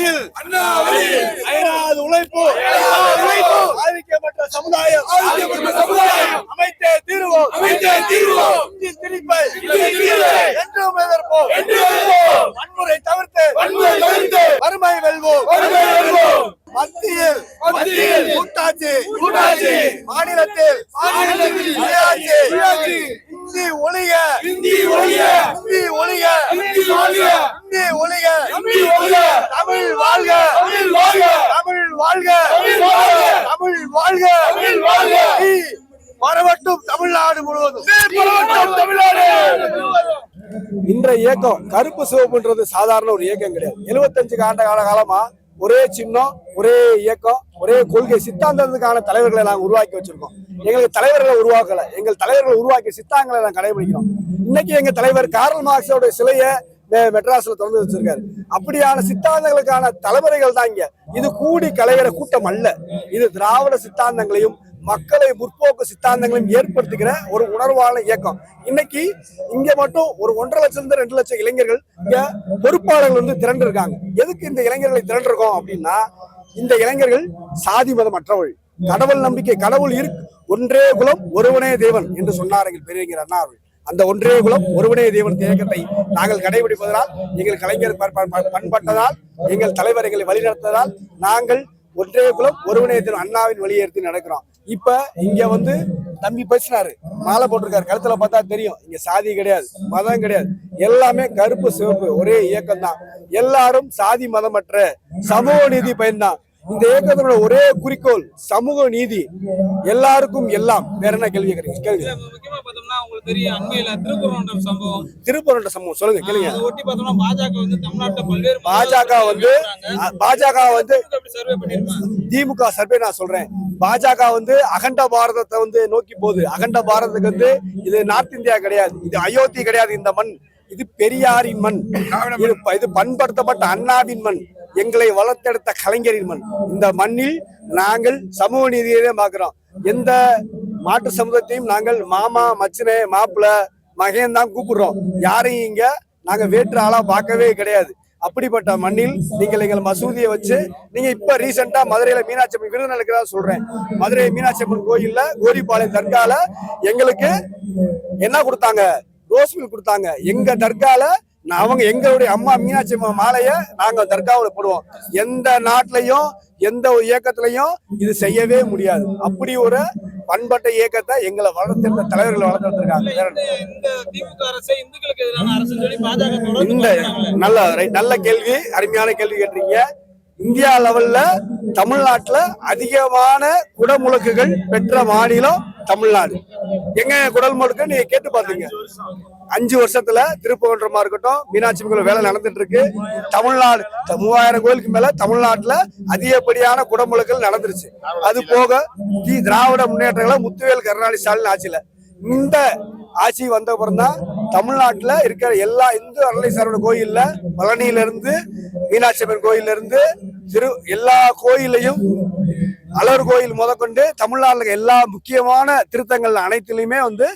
வழியில் அண்ணா வழியில் அயராது உழைப்பு உழைப்பு. ஆதிக்கப்பட்ட சமுதாயம் ஆதிக்கப்பட்ட சமுதாயம். அமைத்தே தீருவோம் அமைத்தே தீருவோம். இந்தி திணிப்பை இந்தி திணிப்பை. என்றும் எதிர்ப்போம் என்றும். வன்முறை தவிர்த்து வன்முறை தவிர்த்து வறுமை வெல்வோம் வறுமை வெல்வோம். மத்தியில் மத்தியில் கூட்டாட்சி கூட்டாட்சி. மாநிலத்தில் மாநிலத்தில் சுயாட்சி சுயாட்சி. இந்தி ஒழிக இந்தி ஒழிக. இந்தி ஒழிக இந்தி ஒழிக. இந்தி ஒழிக இந்தி ஒழிக. தமிழ் வாழ்க தமிழ் வாழ்க. தமிழ் வாழ்க. தமிழ் வாழ்க. பரவட்டும் தமிழ்நாடு முழுவதும். பரவட்டும் தமிழ்நாடு. இன்றைய இயக்கம் கருப்பு சிவப்புன்றது சாதாரண ஒரு இயக்கம் கிடையாது. எழுபத்தஞ்சு ஆண்டு கால காலமா ஒரே சின்னம் ஒரே இயக்கம் ஒரே கொள்கை சித்தாந்தத்துக்கான தலைவர்களை நாங்கள் உருவாக்கி வச்சிருக்கோம். எங்களுக்கு தலைவர்களை உருவாக்கல. எங்கள் தலைவர்களை உருவாக்கிய சித்தாங்களை நாங்கள் கடைபிடிக்கிறோம். இன்னைக்கு எங்க தலைவர் கார்ல் மார்க்ஸோட சிலையை மெ- மெட்ராஸ்ல திறந்து வச்சிருக்காரு. அப்படியான சித்தாந்தங்களுக்கான தலைமுறைகள் தான் இங்க. இது கூடி கலைகிற கூட்டம் அல்ல. இது திராவிட சித்தாந்தங்களையும் மக்களை முற்போக்கு சித்தாந்தங்களையும் ஏற்படுத்துகிற ஒரு உணர்வான இயக்கம். இன்னைக்கு இங்க மட்டும் ஒரு ஒன்றரை லட்சம் இருந்து ரெண்டு லட்சம் இளைஞர்கள் இங்க பொறுப்பாளர்கள் வந்து திரண்டு இருக்காங்க எதுக்கு இந்த இளைஞர்களை திரண்டிருக்கோம் அப்படின்னா இந்த இளைஞர்கள் சாதி மதம் மற்றவர்கள் கடவுள் நம்பிக்கை கடவுள் இருக்கு ஒன்றே குலம் ஒருவனே தேவன் என்று சொன்னார்கள் எங்கள் பெரியவர் அண்ணா அவர்கள் அந்த ஒன்றே குலம் ஒருவனே தேவன் இயக்கத்தை நாங்கள் கடைபிடிப்பதனால் எங்கள் கலைஞர் பண்பட்டதால் எங்கள் தலைவர் எங்களை வழிநடத்ததால் நாங்கள் ஒன்றே குலம் ஒருவனே தேவன் அண்ணாவின் வழியேற்றி நடக்கிறோம். இப்ப இங்க வந்து தம்பி பேசினாரு. மாலை போட்டிருக்காரு. கழுத்துல பார்த்தா தெரியும். இங்க சாதி கிடையாது மதம் கிடையாது. எல்லாமே கருப்பு சிவப்பு ஒரே இயக்கம் தான் எல்லாரும் சாதி மதமற்ற சமூக நீதி பயன்தான். இந்த இயக்கத்தினோட ஒரே குறிக்கோள் சமூக நீதி. எல்லாருக்கும் எல்லாம். வேற என்ன கேள்வி கேக்குறீங்க கேளுங்க. இதுல முக்கியமா பார்த்தோம்னா உங்களுக்கு தெரியும் அண்மையில திருக்குறள் சம்பவம். சொல்லுங்க கேளுங்க. அதை ஒட்டி பார்த்தோம்னா பாஜக வந்து தமிழ்நாட்டுல பல்வேறு பாஜக வந்து திமுக சர்வே நான் சொல்றேன். பாஜக வந்து அகண்ட பாரதத்தை வந்து நோக்கி போகுது. அகண்ட பாரதத்துக்கு வந்து இது நார்த் இந்தியா கிடையாது. இது அயோத்தி கிடையாது. இந்த மண். இது பெரியாரின் மண். இது பண்படுத்தப்பட்ட அண்ணாவின் மண். எங்களை வளர்த்தெடுத்த கலைஞரின் மண். இந்த மண்ணில் நாங்கள் சமூக நீதியை பார்க்கிறோம். எந்த மாற்று சமூகத்தையும் நாங்கள் மாமா மச்சினே மாப்பிள்ள மகன் தான் கூப்பிடுறோம். யாரையும் இங்க நாங்க வேற்று ஆளா பார்க்கவே கிடையாது. அப்படிப்பட்ட மண்ணில் நீங்கள் எங்கள் மசூதியை வச்சு நீங்க இப்ப ரீசெண்டா மதுரையில மீனாட்சி அம்மன் விருது நடக்கிறதா சொல்றேன். மதுரை மீனாட்சி அம்மன் கோயில்ல கோரிப்பாளையம் தர்கால எங்களுக்கு என்ன கொடுத்தாங்க? ரோஸ் மில் கொடுத்தாங்க. எங்க தர்கால அவங்க எங்களுடைய அம்மா மீனாட்சி அம்மா மாலைய நாங்க தர்காவில் போடுவோம். எந்த நாட்டிலையும் எந்த ஒரு இயக்கத்திலையும் இது செய்யவே முடியாது. அப்படி ஒரு பண்பட்ட இயக்கத்தை எங்களை வளர்த்திருந்த தலைவர்களை வளர்த்திருக்காங்க இந்த அரசு இந்த நல்ல நல்ல கேள்வி அருமையான கேள்வி கேட்டீங்க. இந்தியா லெவல்ல தமிழ்நாட்டுல அதிகமான குடமுழுக்குகள் பெற்ற மாநிலம் தமிழ்நாடு. எங்க குடல் முழுக்க நீங்க கேட்டு பாத்தீங்க. அஞ்சு வருஷத்துல திருப்பவன்றமா இருக்கட்டும் மீனாட்சி அம்மன் கோயில் வேலை நடந்துட்டு இருக்கு தமிழ்நாடு மூவாயிரம் கோயிலுக்கு மேல தமிழ்நாட்டுல அதிகப்படியான குடமுழுக்கள் நடந்துருச்சு. அது போக தி திராவிட முன்னேற்றங்களை முத்துவேல் கருணாநிதி ஸ்டாலின் ஆட்சியில. இந்த ஆட்சி வந்த அப்புறம் தமிழ்நாட்டில் தமிழ்நாட்டுல இருக்கிற எல்லா இந்து அறநிலைசாரோட கோயில்ல பழனியில இருந்து மீனாட்சி அம்மன் கோயில்ல இருந்து திரு எல்லா கோயிலையும் அலர் கோயில் முதற்கொண்டு தமிழ்நாட்டில் எல்லா முக்கியமான திருத்தங்கள் அனைத்துலையுமே வந்து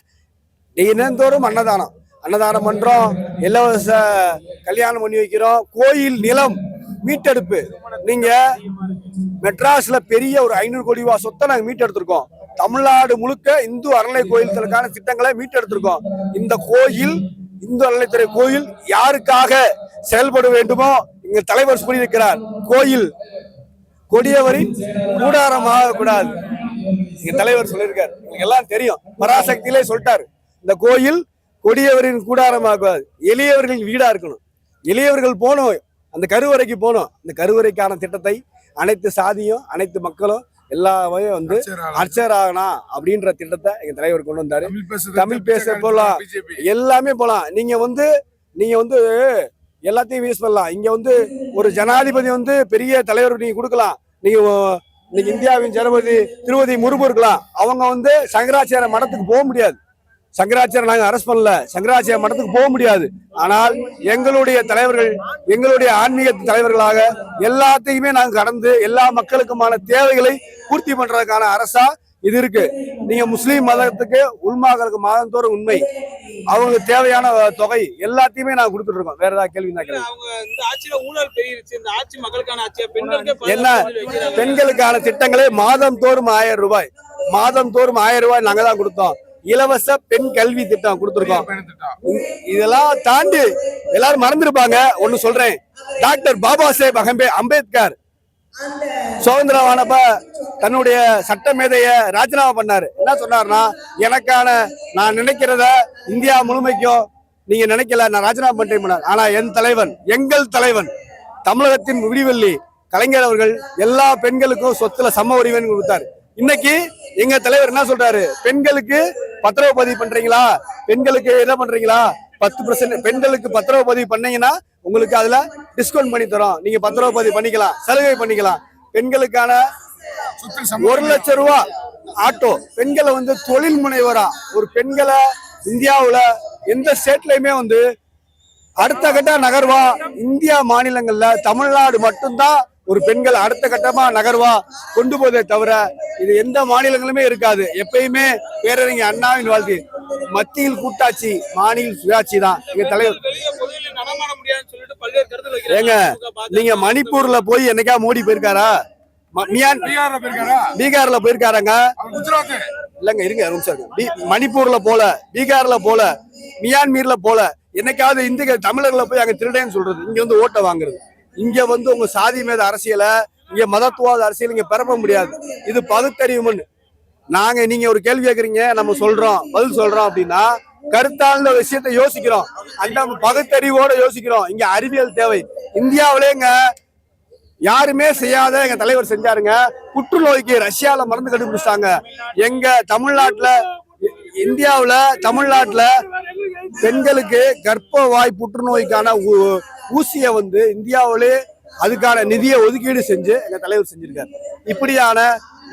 தினந்தோறும் அன்னதானம். அன்னதானம் பண்ணுறோம் இலவச கல்யாணம் பண்ணி வைக்கிறோம். கோயில் நிலம் மீட்டெடுப்பு. நீங்கள் மெட்ராஸில் பெரிய ஒரு ஐநூறு கோடி ரூபா சொத்தை நாங்கள் மீட்டெடுத்திருக்கோம். தமிழ்நாடு முழுக்க இந்து அறநிலை கோயில்களுக்கான திட்டங்களை மீட்டெடுத்திருக்கோம். இந்த கோயில் இந்து அறநிலைத்துறை கோயில் யாருக்காக செயல்பட வேண்டுமோ இங்க தலைவர் சொல்லியிருக்கிறார். கோயில் கொடியவரின் கூடாரமாக கூடாது. எங்க தலைவர் சொல்லியிருக்கார். எல்லாம் தெரியும். பராசக்தியிலே சொல்லிட்டாரு. இந்த கோயில் கொடியவரின் கூடாரமாக கூடாது எளியவர்களின் வீடா இருக்கணும். எளியவர்கள் போகணும் அந்த கருவறைக்கு போகணும் அந்த கருவறைக்கான திட்டத்தை அனைத்து சாதியும் அனைத்து மக்களும் எல்லாமே வந்து அர்ச்சர் ஆகணும். அப்படின்ற திட்டத்தை எங்க தலைவர் கொண்டு வந்தாரு. தமிழ் பேச போலாம். எல்லாமே போலாம். நீங்க வந்து நீங்க வந்து எல்லாத்தையும் யூஸ் பண்ணலாம். இங்க வந்து ஒரு ஜனாதிபதி வந்து பெரிய தலைவர் நீங்க கொடுக்கலாம். நீங்க இன்னைக்கு இந்தியாவின் ஜனாதிபதி திருவதி முருகு இருக்கலாம் அவங்க வந்து சங்கராச்சாரிய மடத்துக்கு போக முடியாது. சங்கராச்சாரிய நாங்க அரெஸ்ட் பண்ணல. சங்கராச்சாரிய மடத்துக்கு போக முடியாது. ஆனால் எங்களுடைய தலைவர்கள் எங்களுடைய ஆன்மீக தலைவர்களாக எல்லாத்தையுமே நாங்க கடந்து எல்லா மக்களுக்குமான தேவைகளை பூர்த்தி பண்றதுக்கான அரசா இது இருக்கு. நீங்க முஸ்லீம் மதத்துக்கு உள்மாக்களுக்கு மாதந்தோறும் உண்மை. அவங்களுக்கு தேவையான தொகை எல்லாத்தையுமே நான் கொடுத்துட்டு இருக்கோம். வேற ஏதாவது கேள்வி பெண்களுக்கே என்ன. பெண்களுக்கான திட்டங்களே மாதம் தோறும் ஆயிரம் ரூபாய். மாதம் தோறும் ஆயிரம் ரூபாய் நாங்க தான் கொடுத்தோம். இலவச பெண் கல்வி திட்டம் கொடுத்துருக்கோம். இதெல்லாம் தாண்டி எல்லாரும் மறந்துருப்பாங்க. ஒண்ணு சொல்றேன். டாக்டர் பாபா சாஹேப் அகம்பே அம்பேத்கர் சுதந்திரமானப்ப தன்னுடைய சட்ட மேதைய ராஜினாமா பண்ணாரு. என்ன சொன்னாருன்னா எனக்கான நான் நினைக்கிறத இந்தியா முழுமைக்கும் நீங்க நினைக்கல நான் ராஜினாமா பண்ணிட்டேன் ஆனா என் தலைவன் எங்கள் தலைவன் தமிழகத்தின் விடிவெள்ளி கலைஞர் அவர்கள் எல்லா பெண்களுக்கும் சொத்துல சம உரிமைன்னு கொடுத்தாரு. இன்னைக்கு எங்க தலைவர் என்ன சொல்றாரு? பெண்களுக்கு பத்திரவு பதிவு பண்றீங்களா? பெண்களுக்கு என்ன பண்றீங்களா? பத்து பர்சன்ட் பெண்களுக்கு பத்திரவு பதிவு பண்ணீங்கன்னா உங்களுக்கு அதுல டிஸ்கவுண்ட் பண்ணி தரோம். நீங்க பத்திரவு பதிவு பண்ணிக்கலாம். சலுகை பண்ணிக்கலாம். பெண்களுக்கான ஒரு லட்சம் ரூபா ஆட்டோ. பெண்களை வந்து தொழில் முனைவரா. ஒரு பெண்களை இந்தியாவுல எந்த ஸ்டேட்லயுமே வந்து அடுத்த கட்ட நகர்வா இந்தியா மாநிலங்கள்ல தமிழ்நாடு மட்டும்தான் ஒரு பெண்கள் அடுத்த கட்டமா நகர்வா கொண்டு போதே தவிர இது எந்த மாநிலங்களுமே இருக்காது. எப்பயுமே பேரறிஞர் அண்ணாவின் வாழ்க்கை. மத்தியில் கூட்டாட்சி மாநில சுயாட்சி தான். எங்க தலைவர் ஏங்க, நீங்க மணிப்பூர்ல போய் என்னைக்கா மோடி போயிருக்காரா? ம- மியான் பீகார்ல போயிருக்காரா? பீகார்ல போயிருக்காராங்க? இல்லங்க இருங்க நிமிஷம் மணிப்பூர்ல போல பீகார்ல போல மியான்மீர்ல போல என்னைக்காவது இந்திய தமிழர்ல போய் அங்க திருடேன்னு சொல்றது. இங்க வந்து ஓட்டை வாங்குறது. இங்க வந்து உங்க சாதி மேத அரசியலை இங்க மதத்துவாத அரசியல் இங்க பரப்ப முடியாது. இது பகுத்தறிவுன்னு நாங்க நீங்க ஒரு கேள்வி கேக்குறீங்க நம்ம சொல்றோம் பதில் சொல்றோம் அப்படின்னா கருத்தாழ்ந்த விஷயத்த யோசிக்கிறோம். அந்த பகுத்தறிவோட யோசிக்கிறோம். இங்க அறிவியல் தேவை. இந்தியாவிலேங்க யாருமே செய்யாத எங்க தலைவர் செஞ்சாருங்க புற்றுநோய்க்கு ரஷ்யால மருந்து கண்டுபிடிச்சாங்க எங்க தமிழ்நாட்டுல இந்தியாவில் தமிழ்நாட்டில் தமிழ்நாட்டுல பெண்களுக்கு கர்ப்பவாய் புற்றுநோய்க்கான ஊசியை வந்து இந்தியாவிலே அதுக்கான நிதியை ஒதுக்கீடு செஞ்சு எங்க தலைவர் செஞ்சிருக்காரு. இப்படியான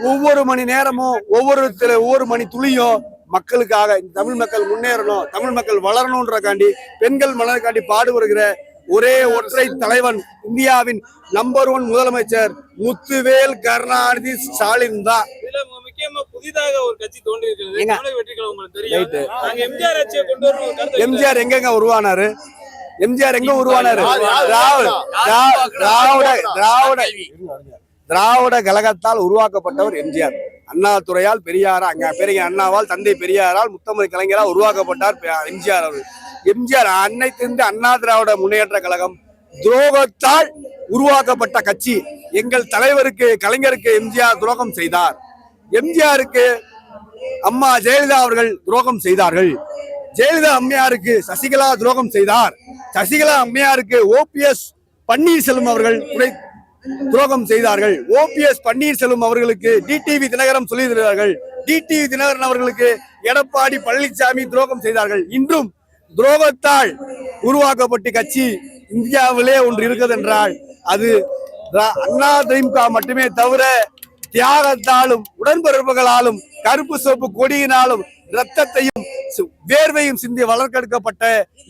ஒவ்வொரு மணி நேரமும் ஒவ்வொரு ஒவ்வொரு மணி துளியும் மக்களுக்காக தமிழ் மக்கள் முன்னேறணும் தமிழ் மக்கள் வளரணுன்றக்காண்டி பெண்கள் மலருக்காண்டி பாடுபடுகிற ஒரே ஒற்றை தலைவன் இந்தியாவின் நம்பர் ஒன் முதலமைச்சர் முத்துவேல் கருணாநிதி ஸ்டாலின் தான். புதிதாக ஒரு கட்சி தோன்றி இருக்கிறது ஏங்க. தமிழக வெற்றி கழகம் உங்களுக்கு Right. தெரியும் நாங்க எம்ஜிஆர் எங்கெங்க உருவானாரு? எம்ஜிஆர் எங்க உருவானாரு? திராவிட கழகத்தால் உருவாக்கப்பட்டவர் எம்ஜிஆர். அண்ணாதுரையால் பெரியாரா அங்க பெரிய அண்ணாவால் தந்தை பெரியாரால் முத்தமிழ் கலைஞரால் உருவாக்கப்பட்டார் எம்ஜிஆர் அவர்கள். எம்ஜிஆர் அன்னைத்திருந்து அண்ணா திராவிட முன்னேற்ற கழகம் துரோகத்தால் உருவாக்கப்பட்ட கட்சி. எங்கள் தலைவருக்கு கலைஞருக்கு எம்ஜிஆர் துரோகம் செய்தார். எம்ஜிஆருக்கு அம்மா ஜெயலலிதா அவர்கள் துரோகம் செய்தார்கள். ஜெயலலிதா அம்மையாருக்கு சசிகலா துரோகம் செய்தார். சசிகலா அம்மையாருக்கு ஓபிஎஸ் பன்னீர்செல்வம் அவர்கள் துணை துரோகம் செய்தார்கள். ஓபிஎஸ் பன்னீர்செல்வம் அவர்களுக்கு டிடிவி தினகரன் சொல்லியிருக்கிறார்கள். டிடிவி தினகரன் அவர்களுக்கு எடப்பாடி பழனிசாமி துரோகம் செய்தார்கள். இன்றும் துரோகத்தால் உருவாக்கப்பட்ட கட்சி இந்தியாவிலே ஒன்று இருக்கதென்றால் என்றால் அது அண்ணா திமுக மட்டுமே தவிர தியாகத்தாலும் உடன்பிறப்புகளாலும் கருப்பு சிவப்பு கொடியினாலும் ரத்தத்தையும் வேர்வையும் சிந்தி வளர்க்கெடுக்கப்பட்ட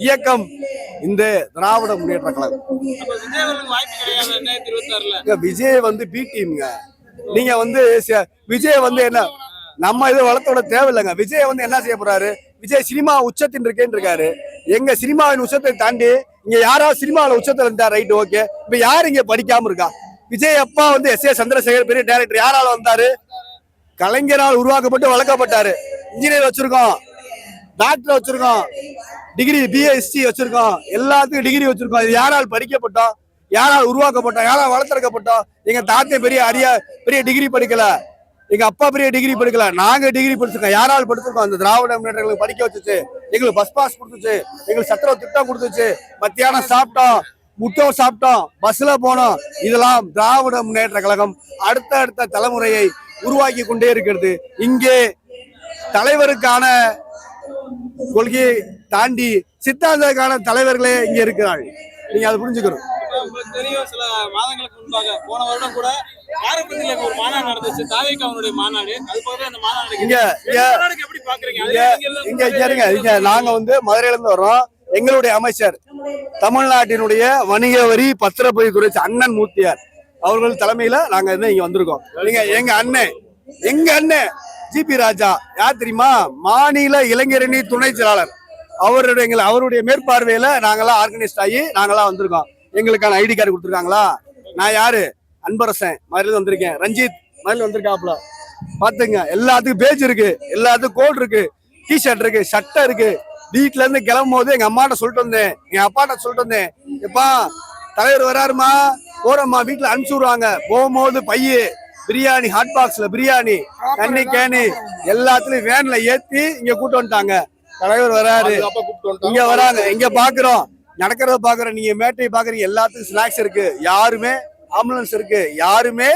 இயக்கம் இந்த திராவிட முன்னேற்ற கழகம். விஜய் வந்து பி டீம்ங்க நீங்க வந்து விஜய் வந்து என்ன நம்ம இது வளர்த்தோட தேவையில்லைங்க. விஜய் வந்து என்ன செய்ய போறாரு? விஜய் சினிமா உச்சத்தின் இருக்கேன்னு இருக்காரு. எங்க சினிமாவின் உச்சத்தை தாண்டி இங்க யாராவது சினிமாவில் உச்சத்துல இருந்தா ரைட் ஓகே. இப்ப யாரு இங்க படிக்காம இருக்கா? விஜய் அப்பா வந்து எஸ் ஏ சந்திரசேகர் பெரிய டைரக்டர். யாரால வந்தாரு? கலைஞரால் உருவாக்கப்பட்டு வளர்க்கப்பட்டாரு. இன்ஜினியர் வச்சிருக்கோம். டாக்டர் வச்சிருக்கோம். டிகிரி பிஎஸ்சி வச்சிருக்கோம். எல்லாத்துக்கும் டிகிரி வச்சிருக்கோம். இது யாரால் படிக்கப்பட்டோம்? யாரால் உருவாக்கப்பட்டோம்? யாரால் வளர்த்தெடுக்கப்பட்டோம்? எங்க தாத்தே பெரிய அரிய பெரிய டிகிரி படிக்கல. எங்க அப்பா பெரிய டிகிரி படிக்கல. நாங்க டிகிரி படிச்சிருக்கோம். யாரால் படிச்சிருக்கோம்? அந்த திராவிட முன்னேற்றங்களுக்கு படிக்க வச்சுச்சு. எங்களுக்கு பஸ் பாஸ் கொடுத்துச்சு. எங்களுக்கு சத்திர திட்டம் கொடுத்துச்சு. மத்தியானம் சாப்பிட்டோம். முட்டை சாப்பிட்டோம். பஸ்ல போனோம். இதெல்லாம் திராவிட முன்னேற்ற கழகம் அடுத்த அடுத்த தலைமுறையை உருவாக்கி கொண்டே இருக்கிறது. இங்கே தலைவருக்கான கொள்கையை தாண்டி சித்தாந்தத்துக்கான தலைவர்களே இங்க இருக்கிறார்கள். நீங்க அதை புரிஞ்சுக்கணும். உங்களுக்கு தெரியும் சில மாதங்களுக்கு முன்பாக போன வருடம் கூட காரைப்பந்தில ஒரு மாநாடு நடந்துச்சு. தாவேக்கு அவனுடைய மாநாடு. அது போல அந்த மாநாடு இங்க நடக்குது. இங்க இந்த மாநாடுக்கு எப்படி பாக்குறீங்க? இங்க அதுல நீங்க எல்லாம் இங்க இங்க இருங்க. இங்க நாங்க வந்து மதுரையில இருந்து வர்றோம். எங்களுடைய அமைச்சர் தமிழ்நாட்டினுடைய வணிக வரி பத்திரப்பதிவுத்துறை அண்ணன் மூர்த்தியார் அவர்கள் தலைமையில நாங்க இங்க வந்திருக்கோம். நீங்க எங்க அண்ணன் எங்க அண்ணன் ஜிபி ராஜா யார் தெரியுமா? மாநில இளைஞரணி துணை செயலாளர். அவருடைய எங்களை அவருடைய மேற்பார்வையில நாங்களாம் ஆர்கனைஸ்ட் ஆகி நாங்களாம் வந்திருக்கோம். எங்களுக்கான ஐடி கார்டு கொடுத்துருக்காங்களா? நான் யாரு? அன்பரசன். மதுரையில் வந்திருக்கேன். ரஞ்சித் மதுரையில் வந்திருக்காப்புல. பாத்துங்க எல்லாத்துக்கும் பேஜ் இருக்கு. எல்லாத்துக்கும் கோல்டு இருக்கு. டிஷர்ட் இருக்கு சட்டை இருக்கு. வீட்ல இருந்து கிளம்பும் போது எங்க அம்மாட்ட சொல்லிட்டு வந்தேன். என் அப்பாட்ட சொல்லிட்டு வந்தேன். எப்பா தலைவர் வராருமா? போறோம்மா வீட்டுல அனுப்பிச்சு விடுவாங்க. போகும்போது பையன் பிரியாணி ஹாட் பாக்ஸ்ல பிரியாணி தண்ணி கேனு எல்லாத்துலயும் வேன்ல ஏத்தி இங்க கூட்டு வந்துட்டாங்க. தலைவர் வராரு. இங்க வராங்க. இங்க பாக்குறோம். நடக்கிறத பாக்குறோம். நீங்க மேட்டை பாக்குறீங்க. எல்லாத்துக்கும் ஸ்நாக்ஸ் இருக்கு. யாருமே ஆம்புலன்ஸ் இருக்கு. யாருமே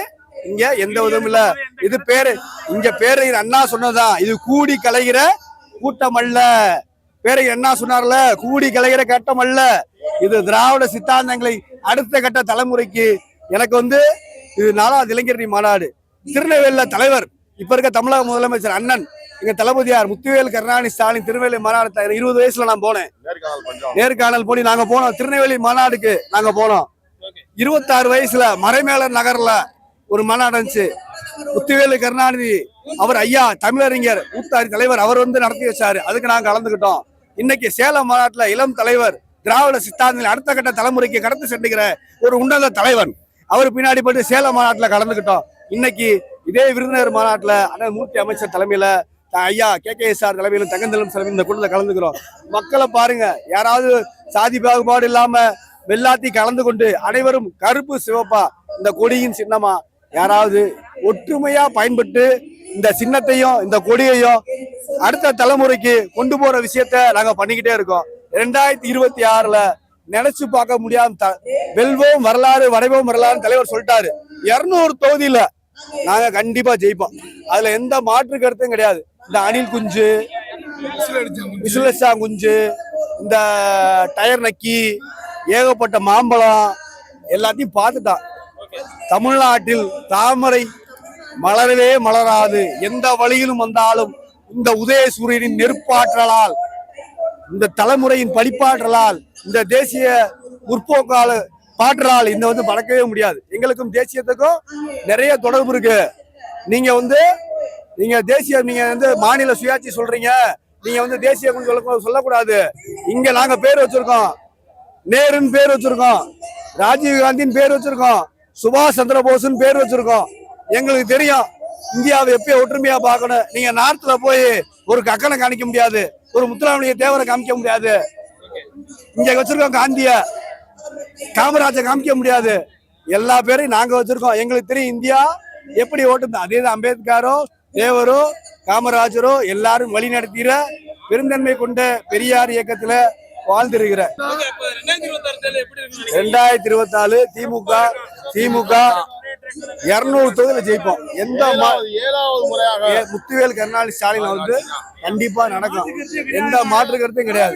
இங்க எந்த உதவும் இல்ல. இது பேரு இங்க பேரையர் அண்ணா சொன்னதுதான். இது கூடி கலைகிற கூட்டம் அல்ல. பேரையர் அண்ணா சொன்னார்ல. கூடி கலைகிற கட்டம் அல்ல. இது திராவிட சித்தாந்தங்களை அடுத்த கட்ட தலைமுறைக்கு எனக்கு வந்து இது நாலாவது இளைஞரணி மாநாடு. திருநெல்வேலியில தலைவர் இப்ப இருக்க தமிழக முதலமைச்சர் அண்ணன் எங்க தளபதியார் முத்துவேல் கருணாநிதி ஸ்டாலின் திருநெல்வேலி மாநாடு இருபது வயசுல நான் போனேன். நேர்காணல் போய் நாங்க போனோம். திருநெல்வேலி மாநாடுக்கு நாங்க போனோம். இருபத்தாறு வயசுல மறைமேலர் நகர்ல ஒரு மாநாடு இருந்துச்சு. முத்துவேலு கருணாநிதி அவர் ஐயா தமிழறிஞர் ஊத்தாரி தலைவர் அவர் வந்து நடத்தி வச்சாரு. அதுக்கு நாங்க கலந்துக்கிட்டோம். இன்னைக்கு சேலம் மாநாட்டுல இளம் தலைவர் திராவிட சித்தாந்தங்கள் அடுத்த கட்ட தலைமுறைக்கு கடந்து சென்றுகிற ஒரு உன்னத தலைவன். அவர் பின்னாடி போட்டு சேலம் மாநாட்டில் கலந்துக்கிட்டோம். இன்னைக்கு இதே விருதுநகர் மாநாட்டில் அண்ணன் மூர்த்தி அமைச்சர் தலைமையில் ஐயா கே கே எஸ் ஆர் தலைமையிலும் தங்கந்தலம் தலைமையில் இந்த கூட்டத்தில் கலந்துக்கிறோம். மக்களை பாருங்க யாராவது சாதி பாகுபாடு இல்லாம வெள்ளாத்தி கலந்து கொண்டு அனைவரும் கருப்பு சிவப்பா இந்த கொடியின் சின்னமா யாராவது ஒற்றுமையா பயன்பட்டு இந்த சின்னத்தையும் இந்த கொடியையும் அடுத்த தலைமுறைக்கு கொண்டு போற விஷயத்த நாங்க பண்ணிக்கிட்டே இருக்கோம். ரெண்டாயிரத்தி இருபத்தி ஆறுல நினைச்சு பார்க்க முடியாம த- வெல்வோம் வரலாறு வரைவோம் வரலாறு தலைவர் சொல்லிட்டாரு. இருநூறு தொகுதியில நாங்க கண்டிப்பா ஜெயிப்போம். அதுல எந்த மாற்று கருத்தும் கிடையாது. இந்த அணில் குஞ்சு விசுலட்சா குஞ்சு இந்த டயர் நக்கி ஏகப்பட்ட மாம்பழம் எல்லாத்தையும் பார்த்துட்டான். தமிழ்நாட்டில் தாமரை மலரவே மலராது. எந்த வழியிலும் வந்தாலும் இந்த உதயசூரியனின் நெருப்பாற்றலால் இந்த தலைமுறையின் படிப்பாற்றலால் இந்த தேசிய முற்போக்கால பாற்றலால் இந்த வந்து மறக்கவே முடியாது. எங்களுக்கும் தேசியத்துக்கும் நிறைய தொடர்பு இருக்கு. நீங்க வந்து நீங்க தேசிய நீங்க வந்து மாநில சுயாட்சி சொல்றீங்க. நீங்க வந்து தேசிய சொல்ல சொல்லக்கூடாது. இங்க நாங்க பேர் வச்சிருக்கோம். நேருன்னு பேர் வச்சிருக்கோம். ராஜீவ் காந்தின்னு பேர் வச்சிருக்கோம். சுபாஷ் சந்திர போஸ்ன்னு பேர் வச்சிருக்கோம். எங்களுக்கு தெரியும். இந்தியாவை எப்பயும் ஒற்றுமையா பார்க்கணும். நீங்க நார்த்ல போய் ஒரு கக்கனை காணிக்க முடியாது. ஒரு முத்துராமலிங்க தேவரை காமிக்க முடியாது. இங்க வச்சிருக்கோம் காந்திய. காமராஜர் காமிக்க முடியாது. எல்லா பேரையும் நாங்க வச்சிருக்கோம். எங்களுக்கு தெரியும் இந்தியா எப்படி ஓட்டுது. அதே தான் அம்பேத்கரோ தேவரோ காமராஜரோ எல்லாரும் வழி நடத்திற பெருந்தன்மை கொண்ட பெரியார் இயக்கத்துல வாழ்ந்திருக்கிற. ரெண்டாயிரத்தி இருபத்தி நாலு திமுக திமுக இருநூறு தொகுதியில ஜெயிப்போம். எந்த ஏழாவது முறையாக. முத்துவேல் கருணாநிதி ஸ்டாலின் வந்து கண்டிப்பா நடக்கும் எந்த மாற்று கருத்தும் கிடையாது.